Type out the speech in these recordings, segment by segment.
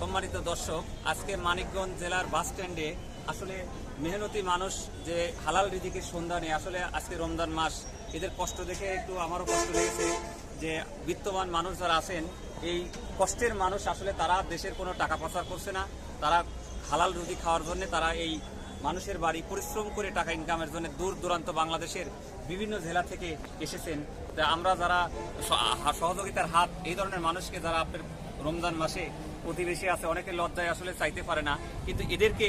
সম্মানিত দর্শক, আজকে মানিকগঞ্জ জেলার বাস স্ট্যান্ডে আসলে মেহনতি মানুষ যে হালাল রিজিকের সন্ধানে আসলে আজকে রমজান মাস, এদের কষ্ট দেখে একটু আমারও কষ্ট লেগেছে যে বিত্তবান মানুষ যারা আছেন, এই কষ্টের মানুষ আসলে তারা দেশের কোনো টাকা পাচার করছে না। তারা হালাল রুজি খাওয়ার জন্য তারা এই মানুষের বাড়ি পরিশ্রম করে টাকা ইনকামের জন্য দূর দূরান্ত বাংলাদেশের বিভিন্ন জেলা থেকে এসেছেন। আমরা যারা সহযোগিতার হাত এই ধরনের মানুষকে যারা আপনার রমজান মাসে প্রতিবেশী আছে অনেকে লজ্জায় আসলে চাইতে পারে না। কিন্তু এদেরকে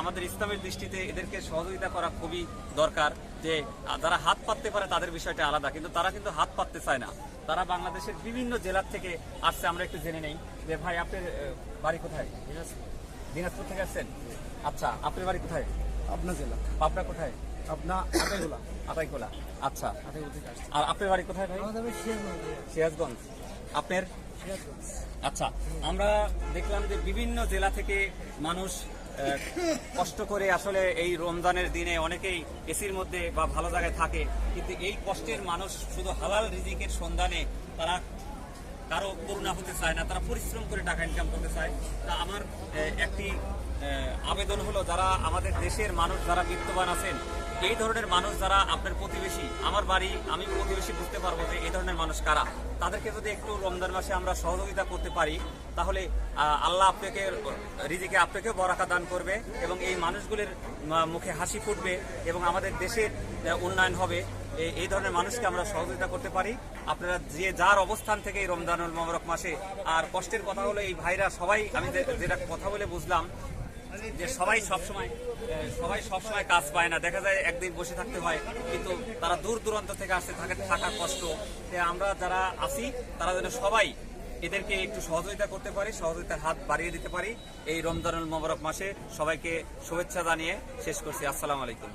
আমাদের ইসলামের দৃষ্টিতে এদেরকে সহযোগিতা করা খুবই দরকার যে যারা হাত পাততে পারে তাদের বিষয়টা আলাদা। কিন্তু তারা কিন্তু হাত পাততে চায় না। তারা বাংলাদেশের বিভিন্ন জেলার থেকে আসছে আমরা একটু জেনে নেই। যে ভাই আপনার বাড়ি কোথায়? দিনাজপুর। থেকে আসছেন? আচ্ছা আপনার বাড়ি কোথায়? আপনার জেলা। পাবনা কোথায়? আপনার আতাইকোলা। আচ্ছা। আর আপনার বাড়ি কোথায় ভাই? সিরাজগঞ্জ। আপনার? আচ্ছা আমরা দেখলাম যে বিভিন্ন জেলা থেকে মানুষ কষ্ট করে আসলে এই রমজানের দিনে অনেকেই এসির মধ্যে বা ভালো জায়গায় থাকে কিন্তু এই কষ্টের মানুষ শুধু হালাল রিজিকের সন্ধানে তারা কারও করুণা হতে চায় না তারা পরিশ্রম করে টাকা ইনকাম করতে চায়। তা আমার একটি আবেদন হলো যারা আমাদের দেশের মানুষ যারা বিত্তবান আছেন, এই ধরনের মানুষ যারা আপনার প্রতিবেশী, আমার বাড়ি, আমি প্রতিবেশী বুঝতে পারব যে এই ধরনের মানুষ কারা। তাদেরকে যদি একটু রমজান মাসে আমরা সহযোগিতা করতে পারি, তাহলে আল্লাহ আপনাকে, রিজিকে আপনাকেও বরাকা দান করবে এবং এই মানুষগুলির মুখে হাসি ফুটবে এবং আমাদের দেশের উন্নয়ন হবে। এই- এই ধরনের মানুষকে আমরা সহযোগিতা করতে পারি। আপনারা যে যার অবস্থান থেকে এই রমজানুল মোবারক মাসে, আর কষ্টের কথা হলো এই ভাইরা সবাই, আমি যেটা কথা বলে বুঝলাম যে সবাই সবসময় সবাই সবসময় কাজ পায় না। দেখা যায় একদিন বসে থাকতে হয়, কিন্তু তারা দূর দূরান্ত থেকে আসতে থাকে, থাকার কষ্ট। আমরা যারা আছি, তারা যেন সবাই এদেরকে একটু সহযোগিতা করতে পারি, সহযোগিতার হাত বাড়িয়ে দিতে পারি। এই রমজানুল মোবারক মাসে সবাইকে শুভেচ্ছা জানিয়ে শেষ করছি। আসসালাম আলাইকুম।